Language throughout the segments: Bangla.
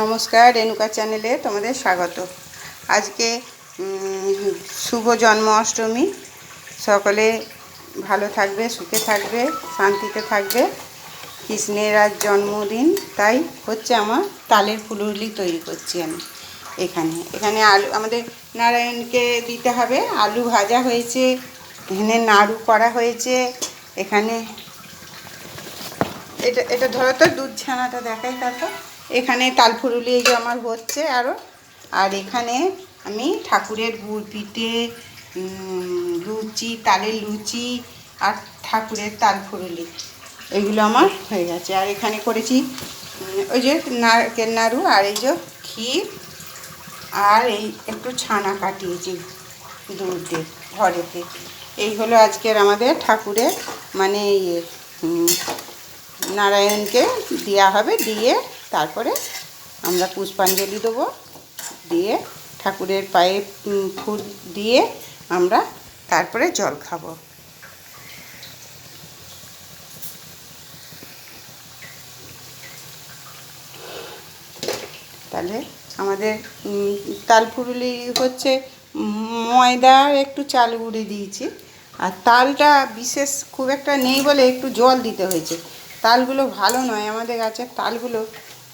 নমস্কার, রেণুকা চ্যানেলে তোমাদের স্বাগত। আজকে শুভ জন্মাষ্টমী সকলে ভালো থাকবে, সুখে থাকবে, শান্তিতে থাকবে। কৃষ্ণের আজ জন্মদিন, তাই হচ্ছে আমার তালের ফুলুরলি তৈরি করছি আমি এখানে। এখানে আলু, আমাদের নারায়ণকে দিতে হবে। আলু ভাজা হয়েছে, এখানে নাড়ু করা হয়েছে, এখানে এটা এটা ধরো তো, দুধ ছানাটা দেখাই তারপর। এখানে তালফুরুলি এই যে আমার হচ্ছে আরও আর এখানে আমি ঠাকুরের গুড় পিঠে লুচি, তালের লুচি আর ঠাকুরের তালফুরুলি। এগুলো আমার হয়ে গেছে। আর এখানে করেছি ওই যে নারকেল নাড়ু আর এই যে ক্ষীর। আর এই একটু ছানা কাটিয়েছি দুধ দিয়ে ঘরেতে এই হলো আজকের আমাদের ঠাকুরের মানে ইয়ে নারায়ণকে দেওয়া হবে, দিয়ে তারপরে আমরা পুষ্পাঞ্জলি দেবো। দিয়ে ঠাকুরের পায়ে ফুল দিয়ে আমরা তারপরে জল খাব। তাহলে আমাদের তালফুরুলি হচ্ছে উম, ময়দা একটু চাল গুঁড়ি দিয়েছি। আর তালটা বিশেষ খুব একটা নেই বলে একটু জল দিতে হয়েছে। তালগুলো ভালো নয় আমাদের গাছের তালগুলো।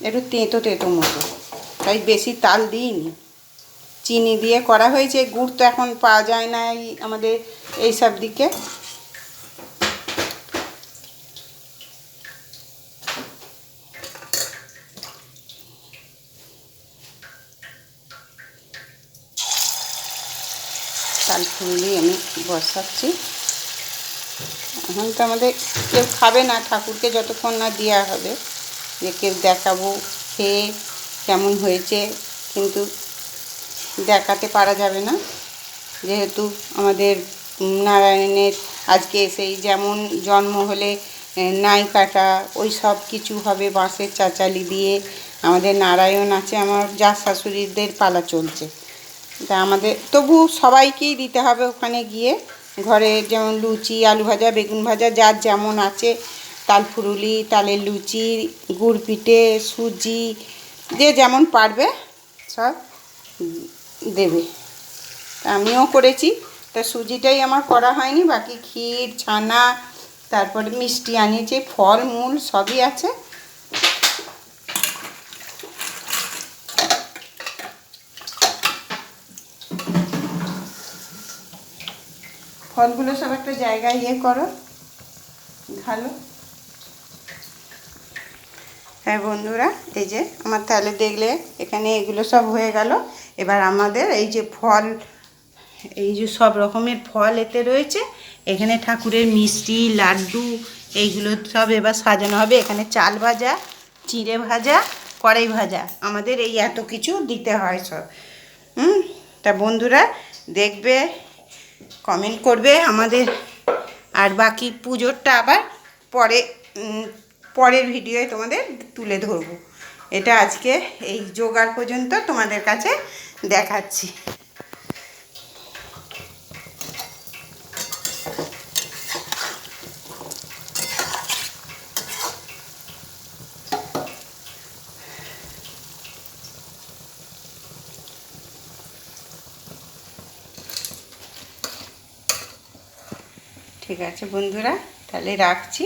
একটু তেঁতো তেঁতো মতো। তাই বেশি তাল দিইনি। চিনি দিয়ে করা হয়েছে, গুড় তো এখন পাওয়া যায় না এই আমাদের এইসব দিকে। তাল ফুললি আমি বসাচ্ছি। এখন তো আমাদের কেউ খাবে না, ঠাকুরকে যতক্ষণ না দেওয়া হবে। কেউ দেখাবো খেয়ে কেমন হয়েছে, কিন্তু দেখাতে পারা যাবে না। যেহেতু আমাদের নারায়ণের আজকে সেই যেমন জন্ম হলে নাই কাটা ওই সব কিছু হবে বাঁশের চাচালি দিয়ে। আমাদের নারায়ণ আছে, আমার যা শাশুড়িদের পালা চলছে। তা আমাদের, তবু সবাইকেই দিতে হবে ওখানে গিয়ে। ঘরে যেমন লুচি, আলু ভাজা, বেগুন ভাজা, যার যেমন আছে তাল ফুরুলি, তালের লুচি, গুড় পিঠে, সুজি, যে যেমন পারবে সব দেবে। আমিও করেছি। তা সুজিটাই আমার করা হয়নি, বাকি ক্ষীর, ছানা, তারপরে মিষ্টি আনিয়েছি, ফল, মূল সবই আছে। ফলগুলো সব একটা জায়গায় ইয়ে করো ভালো হ্যাঁ বন্ধুরা, এই যে আমার তাহলে দেখলে এখানে এগুলো সব হয়ে গেল। এবার আমাদের এই যে ফল, এই যে সব রকমের ফল এতে রয়েছে। এখানে ঠাকুরের মিষ্টি, লাড্ডু, এইগুলো সব এবার সাজানো হবে। এখানে চাল ভাজা, চিড়ে ভাজা, কড়াই ভাজা। আমাদের এই এত কিছু দিতে হয় সব। হুম, তা বন্ধুরা দেখবে কমেন্ট করবে আমাদের। আর বাকি পুজোরটা আবার পরে পরের ভিডিওয়ে তোমাদের তুলে ধরবো। এটা আজকে এই জোগাড় পর্যন্ত তোমাদের কাছে দেখাচ্ছি। ঠিক আছে বন্ধুরা, তাহলে রাখছি।